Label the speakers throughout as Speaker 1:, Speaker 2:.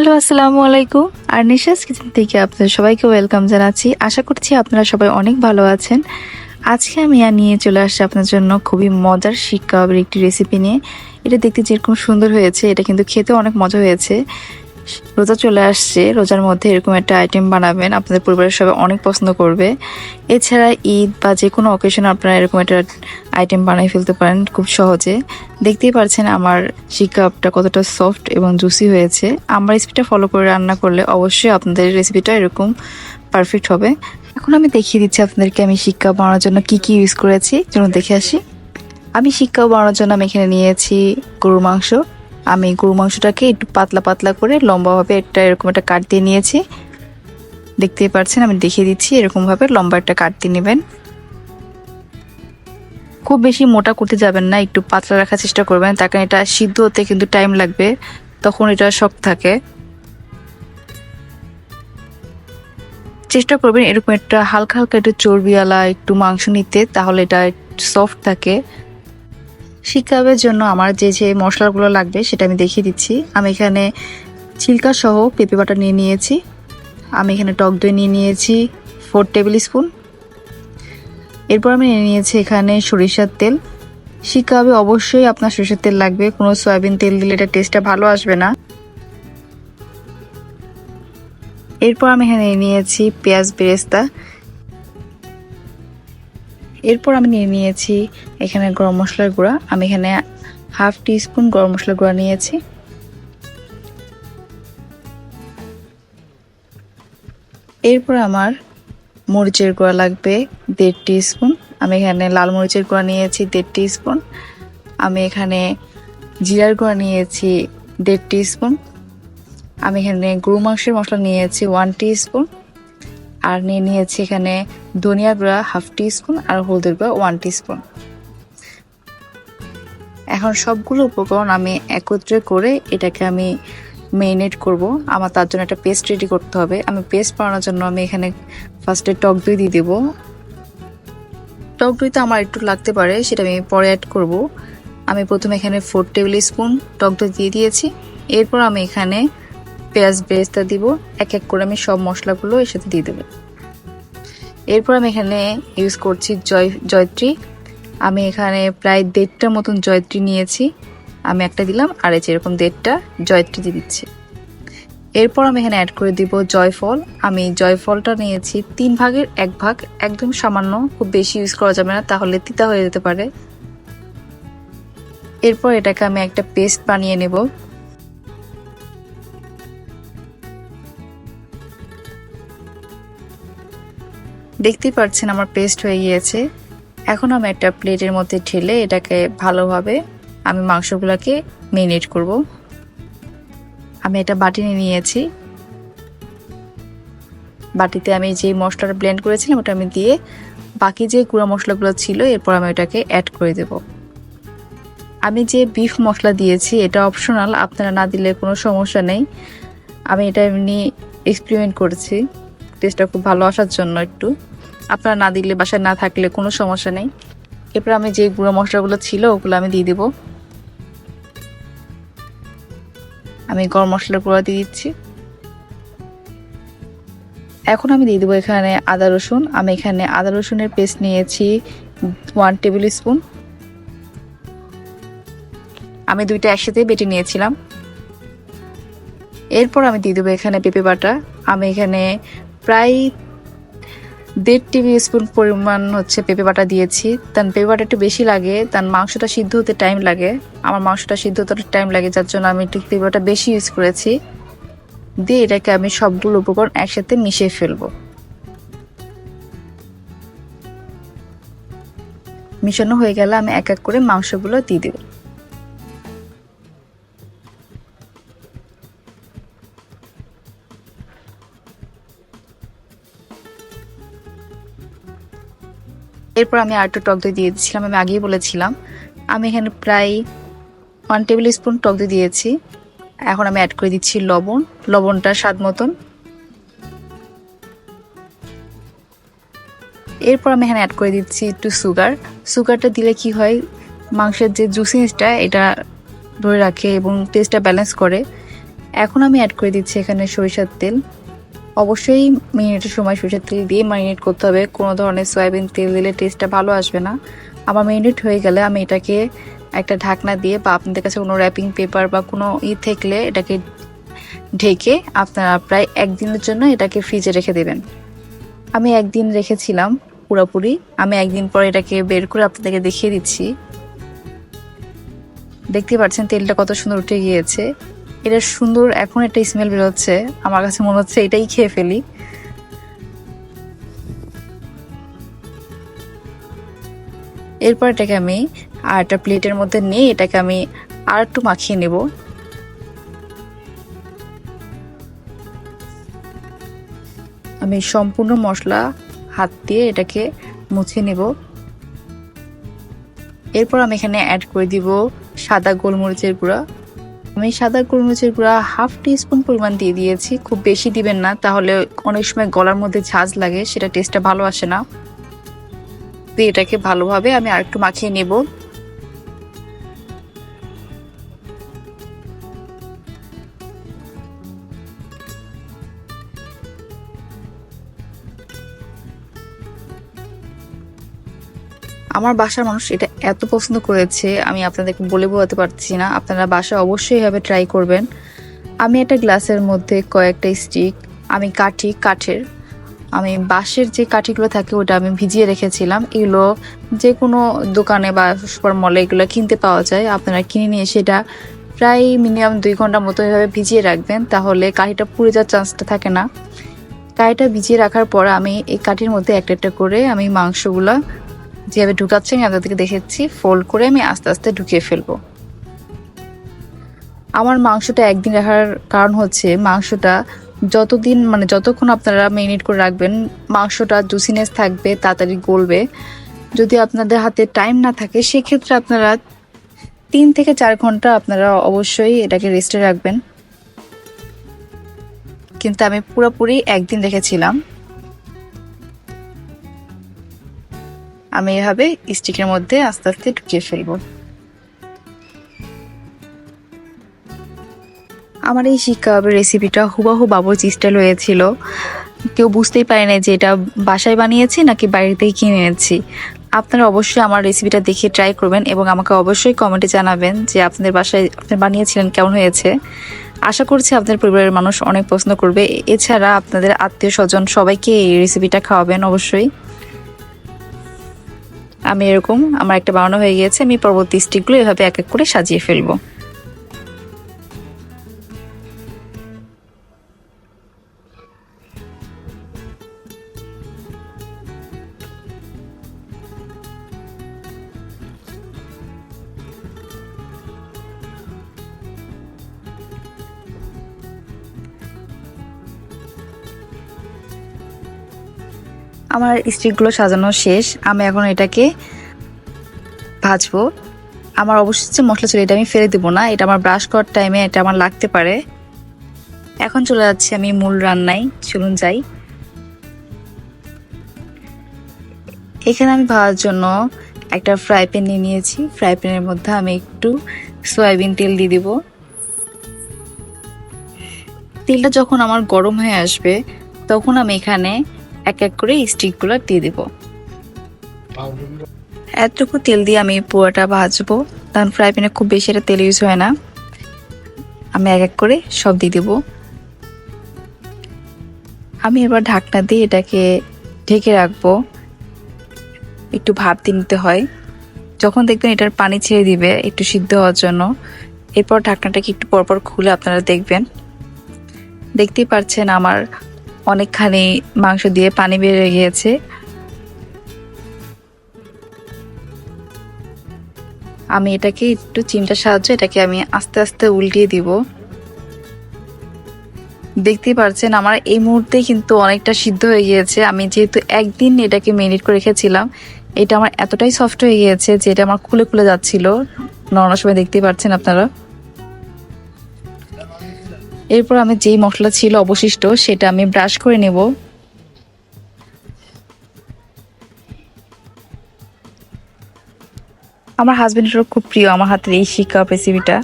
Speaker 1: Hello, আসসালামু আলাইকুম। আর নিশাস kitchen থেকে আপনাদের সবাইকে ওয়েলকাম জানাচ্ছি। আশা করছি আপনারা সবাই অনেক ভালো আছেন। আজকে আমি আর নিয়ে চলে আসছি আপনার জন্য খুবই মজার শিক্ষা একটি রেসিপি নিয়ে। এটা দেখতে যেরকম সুন্দর হয়েছে, এটা কিন্তু খেতে অনেক মজা হয়েছে। রোজা চলে আসছে, রোজার মধ্যে এরকম একটা আইটেম বানাবেন, আপনাদের পরিবারের সবাই অনেক পছন্দ করবে। এছাড়া ঈদ বা যে কোনো অকেশনে আপনারা এরকম একটা আইটেম বানিয়ে ফেলতে পারেন খুব সহজে। দেখতেই পারছেন আমার শিকাপটা কতটা সফট এবং জুসি হয়েছে। আমার রেসিপিটা ফলো করে রান্না করলে অবশ্যই আপনাদের রেসিপিটা এরকম পারফেক্ট হবে। এখন আমি দেখিয়ে দিচ্ছি আপনাদেরকে আমি শিক্ষা বানানোর জন্য কি কি ইউজ করেছি। চলুন দেখে আসি। আমি শিক্ষা বানানোর জন্য আমি এখানে নিয়েছি গরুর মাংস। আমি গরু মাংসটাকে একটু পাতলা পাতলা করে লম্বাভাবে একটা এরকম একটা কাট দিয়ে নিয়েছি। দেখতেই পাচ্ছেন, আমি দেখিয়ে দিচ্ছি এরকমভাবে লম্বা একটা কাট দিয়ে নেবেন। খুব বেশি মোটা করতে যাবেন না, একটু পাতলা রাখার চেষ্টা করবেন। তার কারণ এটা সিদ্ধ হতে কিন্তু টাইম লাগবে, তখন এটা শক্ত থাকে। চেষ্টা করবেন এরকম একটা হালকা হালকা একটু চর্বিওয়ালা, একটু মাংস নিতে, তাহলে এটা সফট থাকে। শিকাবের জন্য আমার যে যে মশলাগুলো লাগবে সেটা আমি দেখিয়ে দিচ্ছি। আমি এখানে ছিলকা সহ পেঁপে বাটা নিয়ে নিয়েছি। আমি এখানে টক দই নিয়ে নিয়েছি ফোর টেবিল স্পুন এরপর আমি নিয়ে নিয়েছি এখানে সরিষার তেল। শিকাবে অবশ্যই আপনার সরিষার তেল লাগবে। কোনো সয়াবিন তেল দিলে এটা টেস্টটা ভালো আসবে না। এরপর আমি এখানে নিয়ে নিয়েছি পেঁয়াজ বেরেস্তা। এরপর আমি নিয়ে নিয়েছি এখানে গরম মশলার গুঁড়া। আমি এখানে হাফ টি স্পুন গরম মশলার গুঁড়া নিয়েছি। এরপর আমার মরিচের গুঁড়া লাগবে দেড় স্পুন আমি এখানে লাল মরিচের গুঁড়া নিয়েছি দেড় স্পুন আমি এখানে জিরার গুঁড়া নিয়েছি দেড় স্পুন আমি এখানে গরু মাংসের মশলা নিয়েছি ওয়ান স্পুন আর নিয়ে নিয়েছি এখানে ধনিয়া গুঁড়া হাফ টি স্পুন আর হলদের গুঁড়া ওয়ান টি স্পুন এখন সবগুলো উপকরণ আমি একত্রে করে এটাকে আমি মেরিনেট করব। আমার তার জন্য একটা পেস্ট রেডি করতে হবে। আমি পেস্ট বানানোর জন্য আমি এখানে ফার্স্টে টক দই দিয়ে দেবো। টক দই তো আমার একটু লাগতে পারে, সেটা আমি পরে অ্যাড করব। আমি প্রথমে এখানে ফোর টেবিল স্পুন টক দই দিয়ে দিয়েছি। এরপর আমি এখানে পেঁয়াজ বেরেস্তা দিব। এক এক করে আমি সব মশলাগুলো এর সাথে দিয়ে দেবো। এরপর আমি এখানে ইউজ করছি জয়, জয়ত্রী। আমি এখানে প্রায় দেড়টার মতন জয়ত্রী নিয়েছি। আমি একটা দিলাম, আর এই যেরকম দেড়টা জয়ত্রী দিয়ে দিচ্ছি। এরপর আমি এখানে অ্যাড করে দিব জয়ফল। আমি জয়ফলটা নিয়েছি তিন ভাগের এক ভাগ। একদম সামান্য, খুব বেশি ইউজ করা যাবে না, তাহলে তিতা হয়ে যেতে পারে। এরপর এটাকে আমি একটা পেস্ট বানিয়ে নেব। দেখতেই পাচ্ছেন আমার পেস্ট হয়ে গিয়েছে। এখন আমি একটা প্লেটের মধ্যে ঢেলে এটাকে ভালোভাবে আমি মাংসগুলোকে মেরিনেট করব। আমি এটা বাটি নিয়ে নিয়েছি। বাটিতে আমি যে মশলাটা ব্লেন্ড করেছিলাম ওটা আমি দিয়ে বাকি যে গুঁড়া মশলাগুলো ছিল, এরপর আমি ওটাকে অ্যাড করে দেব। আমি যে বিফ মশলা দিয়েছি, এটা অপশনাল আপনারা না দিলে কোনো সমস্যা নেই। আমি এটা এমনি এক্সপেরিমেন্ট করেছি। টেস্টটা খুব ভালো আসার জন্য একটু। আপনারা না দিলে, বাসায় না থাকলে কোনো সমস্যা নেই। এরপর আমি যে গুঁড়ো মশলাগুলো ছিল, ওগুলো আমি দিয়ে দেবো। আমি গরম মশলার গুঁড়া দিয়ে দিচ্ছি। এখন আমি দিয়ে দেবো এখানে আদা রসুন। আমি এখানে আদা রসুনের পেস্ট নিয়েছি ওয়ান টেবিল স্পুন আমি দুইটা একসাথে বেটে নিয়েছিলাম। এরপর আমি দিয়ে দেবো এখানে পেঁপে বাটা আমি এখানে প্রায় দেড় টেবিল স্পুন পরিমাণ হচ্ছে পেঁপে বাটা দিয়েছি। তার পেঁপে বাটা একটু বেশি লাগে তার মাংসটা সিদ্ধ হতে টাইম লাগে। আমার মাংসটা সিদ্ধ হতে টাইম লাগে, যার জন্য আমি একটু পেঁপে বাটা বেশি ইউজ করেছি। দিয়ে এটাকে আমি সবগুলো উপকরণ একসাথে মিশিয়ে ফেলব। মিশানো হয়ে গেলে আমি এক এক করে মাংসগুলো দিয়ে দেবো। এরপর আমি আরেকটু টক দই দিয়ে দিচ্ছিলাম আমি আগেই বলেছিলাম। আমি এখানে প্রায় ওয়ান টেবিল স্পুন টক দই দিয়েছি। এখন আমি অ্যাড করে দিচ্ছি লবণ, লবণটা স্বাদ মতন। এরপর আমি এখানে অ্যাড করে দিচ্ছি একটু সুগার সুগারটা দিলে কি হয়, মাংসের যে জুসিনেসটা এটা ধরে রাখে এবং টেস্টটা ব্যালেন্স করে। এখন আমি অ্যাড করে দিচ্ছি এখানে সরিষার তেল। অবশ্যই মিনিটের সময় সরিষার তেল দিয়ে ম্যারিনেট করতে হবে। কোনো ধরনের সয়াবিন তেল দিলে টেস্টটা ভালো আসবে না। আমার মিনিট হয়ে গেলে আমি এটাকে একটা ঢাকনা দিয়ে বা আপনাদের কাছে কোনো র্যাপিং পেপার বা কোনো ই থাকলে এটাকে ঢেকে আপনারা প্রায় একদিনের জন্য এটাকে ফ্রিজে রেখে দেবেন। আমি একদিন রেখেছিলাম পুরোপুরি। আমি একদিন পর এটাকে বের করে আপনাদেরকে দেখিয়ে দিচ্ছি। দেখতে পাচ্ছেন তেলটা কত সুন্দর উঠে গিয়েছে। এটা সুন্দর, এখন একটা স্মেল বেরোচ্ছে। আমার কাছে মনে হচ্ছে এটাই খেয়ে ফেলি। এরপর এটাকে আমি আর একটা প্লেটের মধ্যে নিয়ে এটাকে আমি আর একটু মাখিয়ে নেব। আমি সম্পূর্ণ মশলা হাত দিয়ে এটাকে মুছে নেব। এরপর আমি এখানে অ্যাড করে দিব সাদা গোলমরিচের গুঁড়া। আমি সাদা গোলমরিচের গুঁড়া হাফ টি স্পুন পরিমাণ দিয়ে দিয়েছি। খুব বেশি দিবেন না, তাহলে অনেক সময় গলার মধ্যে ঝাঁজ লাগে, সেটা টেস্টটা ভালো আসে না। দিয়ে এটাকে ভালোভাবে আমি আর একটু মাখিয়ে নেব। আমার বাসার মানুষ এটা এত পছন্দ করেছে, আমি আপনাদেরকে বলে বোঝাতে পারছি না। আপনারা বাসায় অবশ্যই এভাবে ট্রাই করবেন। আমি একটা গ্লাসের মধ্যে কয়েকটা স্টিক আমি কাঠি, কাঠের। আমি বাঁশের যে কাঠিগুলো থাকে ওটা আমি ভিজিয়ে রেখেছিলাম। এগুলো যে কোনো দোকানে বা সুপার মলে এগুলো কিনতে পাওয়া যায়। আপনারা কিনে নিয়ে সেটা প্রায় মিনিমাম দুই ঘণ্টার মতো এভাবে ভিজিয়ে রাখবেন, তাহলে কাঠিটা পুড়ে যাওয়ার চান্সটা থাকে না। কাঠিটা ভিজিয়ে রাখার পর আমি এই কাঠির মধ্যে একটা একটা করে আমি মাংসগুলা যেভাবে ঢুকাচ্ছি, আমি আপনাদেরকে দেখেছি ফোল্ড করে আমি আস্তে আস্তে ঢুকিয়ে ফেলব। আমার মাংসটা একদিন রাখার কারণ হচ্ছে, মাংসটা যতদিন মানে যতক্ষণ আপনারা মেরিনেট করে রাখবেন, মাংসটা জুসিনেস থাকবে, তাড়াতাড়ি গলবে। যদি আপনাদের হাতে টাইম না থাকে, সেক্ষেত্রে আপনারা তিন থেকে চার ঘণ্টা আপনারা অবশ্যই এটাকে রেস্টে রাখবেন। কিন্তু আমি পুরোপুরি একদিন রেখেছিলাম। আমি এভাবে স্টিকের মধ্যে আস্তে আস্তে ঢুকিয়ে ফেলব। আমার এই শিক কাবাবের রেসিপিটা হুবাহু বাবুর্চি স্টাইল হয়েছিল। কেউ বুঝতেই পারে না যে এটা বাসায় বানিয়েছি নাকি থেকে কিনে এনেছি। আপনারা অবশ্যই আমার রেসিপিটা দেখে ট্রাই করবেন এবং আমাকে অবশ্যই কমেন্টে জানাবেন যে আপনাদের বাসায় আপনি বানিয়েছিলেন কেমন হয়েছে। আশা করছি আপনাদের পরিবারের মানুষ অনেক পছন্দ করবে। এছাড়া আপনাদের আত্মীয় স্বজন সবাইকে এই রেসিপিটা খাওয়াবেন অবশ্যই। আমি এরকম, আমার একটা বানানো হয়ে গিয়েছে, আমি পরবর্তী স্টিকগুলো এভাবে এক এক করে সাজিয়ে ফেলব। আমার স্টিকগুলো সাজানো শেষ। আমি এখন এটাকে ভাজবো। আমার অবশ্যই মশলা ছিল এটা আমি ফেলে দেবো না। এটা আমার ব্রাশ করার টাইমে এটা আমার লাগতে পারে। এখন চলে যাচ্ছি আমি মূল রান্নায়। চলুন যাই। এখানে আমি ভাজার জন্য একটা ফ্রাই প্যান নিয়ে নিয়েছি। ফ্রাই প্যানের মধ্যে আমি একটু সয়াবিন তেল দিয়ে দিব। তেলটা যখন আমার গরম হয়ে আসবে, তখন আমি এখানে এক এক করে স্টিকগুলো দিয়ে দিব। এতটুকু তেল দিয়ে আমি পুরোটা ভাজবো। কারণ ফ্রাই প্যানে খুব বেশি এটা তেল ইউজ হয় না। আমি এক এক করে সব দিয়ে দেবো। আমি এবার ঢাকনা দিয়ে এটাকে ঢেকে রাখব। একটু ভাপ দিয়ে নিতে হয়। যখন দেখবেন এটার পানি ছেড়ে দিবে, একটু সিদ্ধ হওয়ার জন্য। এরপর ঢাকনাটাকে একটু পরপর খুলে আপনারা দেখবেন। দেখতেই পাচ্ছেন আমার অনেকখানি মাংস দিয়ে পানি বেরিয়ে গিয়েছে। আমি এটাকে একটু চিমটার সাহায্যে এটাকে আমি আস্তে আস্তে উল্টিয়ে দিব। দেখতেই পারছেন আমার এই মুহূর্তে কিন্তু অনেকটা সিদ্ধ হয়ে গিয়েছে। আমি যেহেতু একদিন এটাকে মেরিনেট করে রেখেছিলাম, এটা আমার এতটাই সফট হয়ে গিয়েছে যে এটা আমার খুলে খুলে যাচ্ছিল। নড়ানোর সময় দেখতেই পারছেন আপনারা। এরপর আমি যেই মশলা ছিল অবশিষ্ট, সেটা আমি ব্রাশ করে নেব। আমার হাজবেন্ডেরও খুব প্রিয় আমার হাতের এই শিক কাবাব রেসিপিটা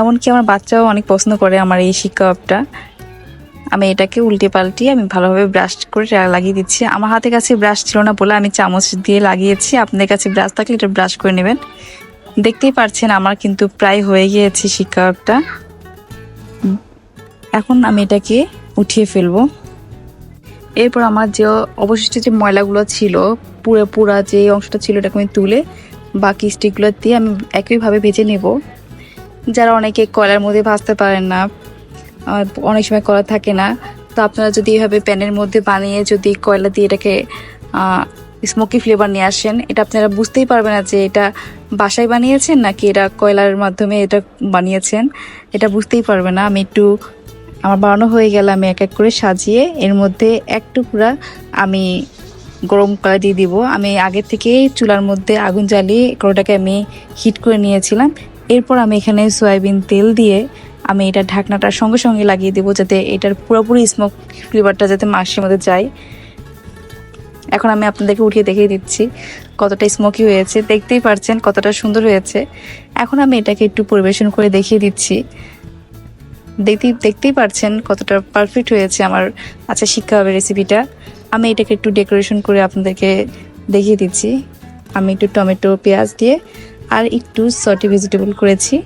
Speaker 1: এমনকি আমার বাচ্চাও অনেক পছন্দ করে আমার এই শিক কাবাবটা। আমি এটাকে উল্টে পাল্টিয়ে আমি ভালোভাবে ব্রাশ করে লাগিয়ে দিচ্ছি। আমার হাতে কাছে ব্রাশ ছিল না বলে আমি চামচ দিয়ে লাগিয়েছি। আপনাদের কাছে ব্রাশ থাকলে এটা ব্রাশ করে নেবেন। দেখতেই পারছেন, আমার কিন্তু প্রায় হয়ে গিয়েছে শিক কাবাবটা। এখন আমি এটাকে উঠিয়ে ফেলব। এরপর আমার যে অবশিষ্ট যে ময়লাগুলো ছিল, পুরো পুরা যে অংশটা ছিল এটাকে আমি তুলে বাকি স্টিকগুলো দিয়ে আমি একইভাবে ভেজে নেব। যারা অনেকে কয়লার মধ্যে ভাজতে পারেন না অনেক সময় করা থাকে না, তো আপনারা যদি এভাবে প্যানের মধ্যে বানিয়ে যদি কয়লা দিয়ে এটাকে স্মোকি ফ্লেভার নিয়ে আসেন, এটা আপনারা বুঝতেই পারবেন না যে এটা বাসায় বানিয়েছেন নাকি এটা কয়লার মাধ্যমে এটা বানিয়েছেন, এটা বুঝতেই পারবে না। আমি একটু, আমার বানানো হয়ে গেলে আমি এক এক করে সাজিয়ে এর মধ্যে এক টুকরা আমি গরম করা দিয়ে দিব। আমি আগে থেকে চুলার মধ্যে আগুন জ্বালিয়ে কড়াটাকে আমি হিট করে নিয়েছিলাম। এরপর আমি এখানে সয়াবিন তেল দিয়ে আমি এটা ঢাকনাটা সঙ্গে সঙ্গে লাগিয়ে দেবো যাতে এটার পুরোপুরি স্মোক ফ্লেভারটা যাতে মাংসের মধ্যে যায়। এখন আমি আপনাদেরকে উঠিয়ে দেখিয়ে দিচ্ছি কতটা স্মোকি হয়েছে। দেখতেই পারছেন কতটা সুন্দর হয়েছে। এখন আমি এটাকে একটু পরিবেশন করে দেখিয়ে দিচ্ছি। দেখতেই দেখতেই পারছেন কতটা পারফেক্ট হয়েছে আমার আচ্ছা শিক্ষা হবে রেসিপিটা আমি এটাকে একটু ডেকোরেশন করে আপনাদেরকে দেখিয়ে দিচ্ছি। আমি একটু টমেটো, পেঁয়াজ দিয়ে আর একটু সটি ভেজিটেবল করেছি।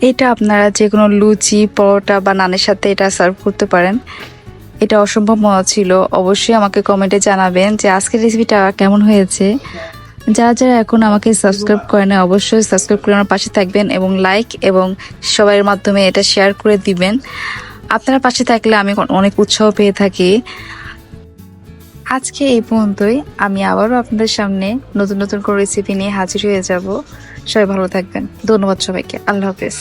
Speaker 1: এটা আপনারা যে কোনো লুচি, পরোটা বা নানের সাথে এটা সার্ভ করতে পারেন। এটা অসম্ভব মজা ছিল। অবশ্যই আমাকে কমেন্টে জানাবেন যে আজকের রেসিপিটা কেমন হয়েছে। যারা যারা এখন আমাকে সাবস্ক্রাইব করে না অবশ্যই সাবস্ক্রাইব করে আমার পাশে থাকবেন এবং লাইক এবং সবার মাধ্যমে এটা শেয়ার করে দিবেন। আপনারা পাশে থাকলে আমি অনেক উৎসাহ পেয়ে থাকি। আজকে এই পর্যন্তই। আমি আবারও আপনাদের সামনে নতুন নতুন করে রেসিপি নিয়ে হাজির হয়ে যাব। সবাই ভালো থাকবেন। ধন্যবাদ সবাইকে। আল্লাহ হাফেজ।